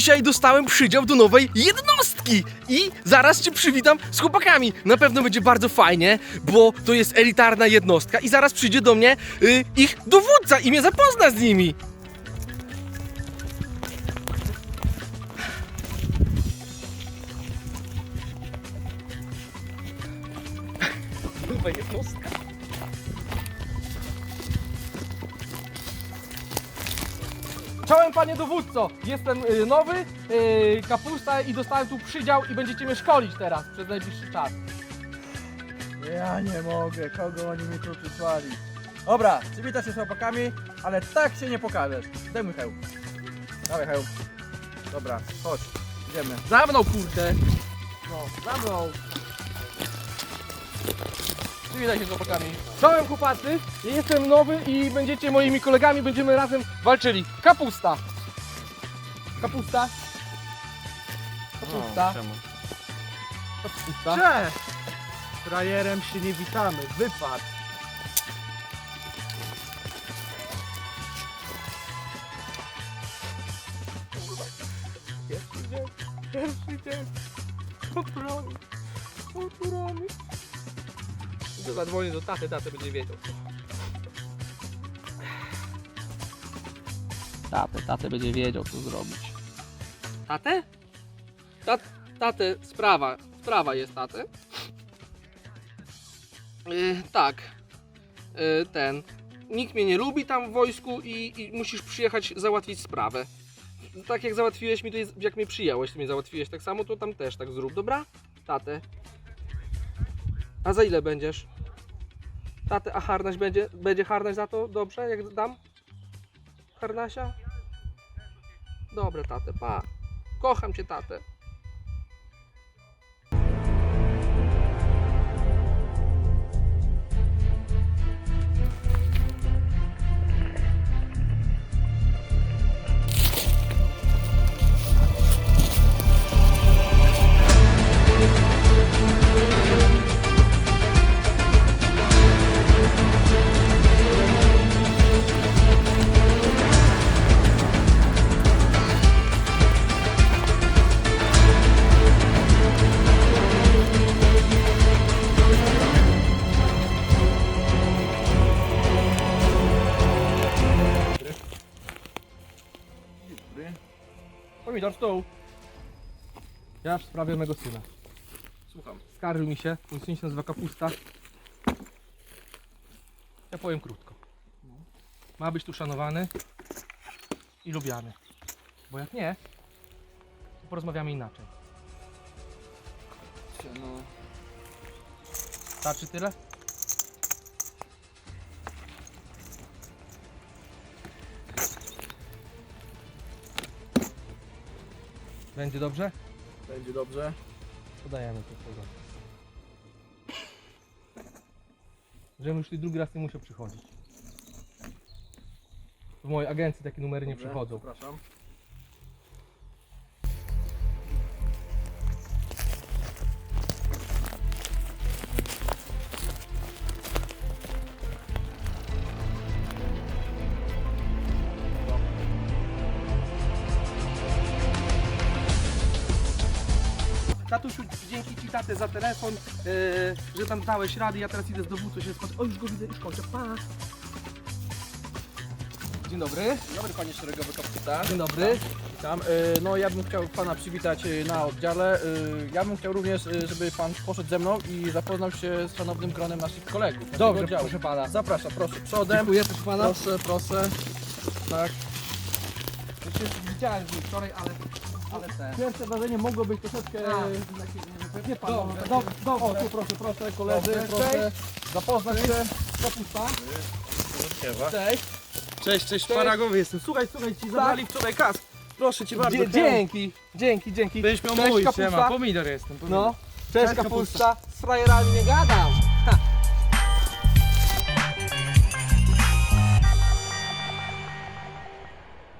dzisiaj dostałem przydział do nowej jednostki i zaraz cię przywitam z chłopakami. Na pewno będzie bardzo fajnie, bo to jest elitarna jednostka i zaraz przyjdzie do mnie y, ich dowódca i mnie zapozna z nimi. Nowa jednostka. Czołem panie dowódco, jestem y, nowy, y, kapusta i dostałem tu przydział i będziecie mnie szkolić teraz przez najbliższy czas. Ja nie mogę, kogo oni mi tu przysłali. Dobra, przywitasz się z chłopakami, ale tak się nie pokażesz. Zdejmuj hełm. Dawaj hełm. Dobra, chodź, idziemy. Za mną kurde! No, za mną! Przywitaj się z chłopakami. Czołem chłopacy, ja jestem nowy i będziecie moimi kolegami, będziemy razem walczyli. Kapusta! Kapusta! Kapusta! Kapusta! Cześć! Frajerem się nie witamy, wypad. Pierwszy dzień, pierwszy dzień. Oturany, Zadzwonię do taty, taty będzie wiedział. Tatę, tatę będzie wiedział co zrobić. Tatę? Tat, tatę, sprawa, sprawa jest tatę. Yy, tak, yy, ten. Nikt mnie nie lubi tam w wojsku i, i musisz przyjechać załatwić sprawę tak jak załatwiłeś mi, to jest, jak mnie przyjąłeś, to mnie załatwiłeś tak samo, to tam też tak zrób, dobra? Tatę. A za ile będziesz? Tatę, a harnaś będzie? Będzie harnaś za to? Dobrze, jak dam? Harnasia? Dobre, tatę, pa. Kocham cię, tatę. Pomidor, stół. Ja w sprawie mego syna. Słucham. Skarżył mi się, mój syn się nazywa Kapusta. Ja powiem krótko. Ma być tu szanowany i lubiany. Bo jak nie, to porozmawiamy inaczej. No, Starczy tyle? Będzie dobrze? będzie dobrze. Podajemy to tego. Żebym już drugi raz nie musiał przychodzić. W mojej agencji takie numery nie Dobrze, przychodzą. Zapraszam. Tatusiu, dzięki Ci tatę za telefon, yy, że tam dałeś rady, ja teraz idę z dowódcą się spotkać. O, już go widzę, już kończę, pa! Dzień dobry. Dzień dobry panie szeregowy kapitan. Dzień dobry. Witam. Y, No ja bym chciał pana przywitać y, na oddziale. Y, Ja bym chciał również, y, żeby pan poszedł ze mną i zapoznał się z szanownym gronem naszych kolegów. naszego Dobrze, oddziału. proszę pana. Zapraszam, proszę, przodem. Dziękuję, proszę pana. Proszę, proszę. Tak. Już się widziałem nim wczoraj, ale, ale te. Pierwsze wrażenie mogło być troszeczkę... A. takie, Wie pan, Dobrze, no, dobrze, dobrze. O, tu proszę, proszę, koledzy, Dobrze, proszę. Zapoznać się. Kapusta. Cześć. Cześć, cześć, szparagowy jestem. Słuchaj, słuchaj, ci zabrali wczoraj kas. Proszę cię bardzo. Dzie- dzięki, dzięki, dzięki. Będziesz miał Cześć, mój, kapusta. siema, pomidor jestem. Pomidor. No, cześć, Cześć, kapusta. Z frajerami nie gadam.